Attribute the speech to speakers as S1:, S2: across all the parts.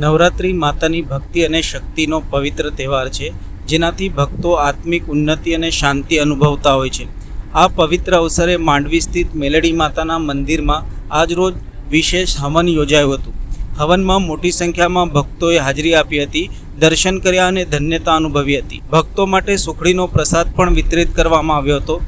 S1: નવરાત્રિ માતાની ભક્તિ અને શક્તિનો પવિત્ર તહેવાર છે, જેનાથી ભક્તો આત્મિક ઉન્નતિ અને શાંતિ અનુભવતા હોય છે. આ પવિત્ર અવસરે માંડવી સ્થિત મેલડી માતાના મંદિરમાં આજરોજ વિશેષ હવન યોજાયું હતું. હવનમાં મોટી સંખ્યામાં ભક્તોએ હાજરી આપી હતી, દર્શન કર્યા અને ધન્યતા અનુભવી હતી. ભક્તો માટે સુખડીનો પ્રસાદ પણ વિતરિત કરવામાં આવ્યો હતો.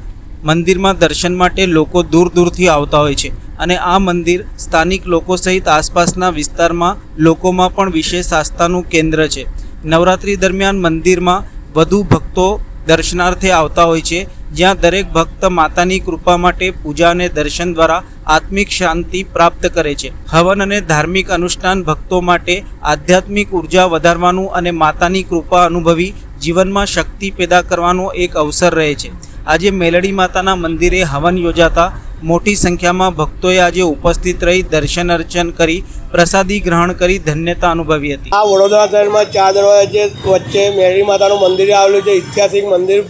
S1: મંદિરમાં દર્શન માટે લોકો દૂર દૂરથી આવતા હોય છે. અને આ મંદિર સ્થાનિક લોકો સહિત આસપાસના વિસ્તારમાં લોકોમાં પણ વિશેષ આસ્થાનું કેન્દ્ર છે. નવરાત્રી દરમિયાન મંદિરમાં વધુ ભક્તો દર્શનાર્થે આવતા હોય છે, જ્યાં દરેક ભક્ત માતાની કૃપા માટે પૂજા અને દર્શન દ્વારા આત્મિક શાંતિ પ્રાપ્ત કરે છે. હવન અને ધાર્મિક અનુષ્ઠાન ભક્તો માટે આધ્યાત્મિક ઊર્જા વધારવાનું અને માતાની કૃપા અનુભવી જીવનમાં શક્તિ પેદા કરવાનો એક અવસર રહે છે. આજે મેલડી માતાના મંદિરે હવન યોજાતા મોટી સંખ્યામાં ભક્તોએ આજે ઉપસ્થિત રહી દર્શન અર્ચન કરી પ્રસાદી ગ્રહણ કરી ધન્યતા અનુભવી હતી.
S2: આ વડોદરા શહેરમાં ચાર દરવાજા વચ્ચે મેરી માતાનું મંદિર આવેલું છે, ઐતિહાસિક મંદિર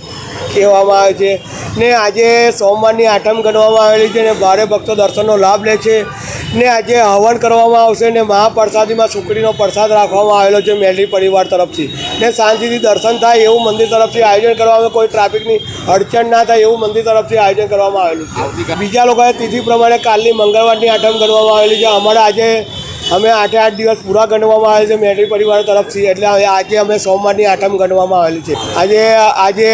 S2: કહેવામાં આવે છે. ને આજે સોમવારની આઠમ ગણવામાં આવેલી છે ને ભારે ભક્તો દર્શનનો લાભ લે છે. ને આજે હવન કરવામાં આવશે ને મહાપ્રસાદીમાં સુકડીનો પ્રસાદ રાખવામાં આવેલો છે મેલી પરિવાર તરફથી. ને શાંતિથી દર્શન થાય એવું મંદિર તરફથી આયોજન કરવામાં કોઈ ટ્રાફિકની અડચણ ના થાય એવું મંદિર તરફથી આયોજન કરવામાં આવેલું છે. બીજા લોકોએ તિથિ પ્રમાણે કાલની મંગળવારની આઠમ ગણવામાં આવેલી છે. અમારે આજે અમે આઠે આઠ દિવસ પૂરા ગણવામાં આવે છે મેરી પરિવાર તરફથી. એટલે હવે આજે અમે સોમવારની આઠમ ગણવામાં આવેલી છે. આજે આજે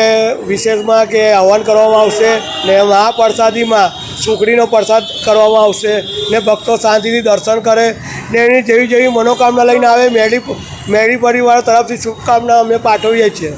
S2: વિશેષમાં કે હવન કરવામાં આવશે ને મહાપ્રસાદીમાં સુખડીનો પ્રસાદ કરવામાં આવશે ને ભક્તો શાંતિથી દર્શન કરે ને એની જેવી જેવી મનોકામના લઈને આવે મેળી મેળી પરિવાર તરફથી શુભકામના અમે પાઠવીએ છીએ.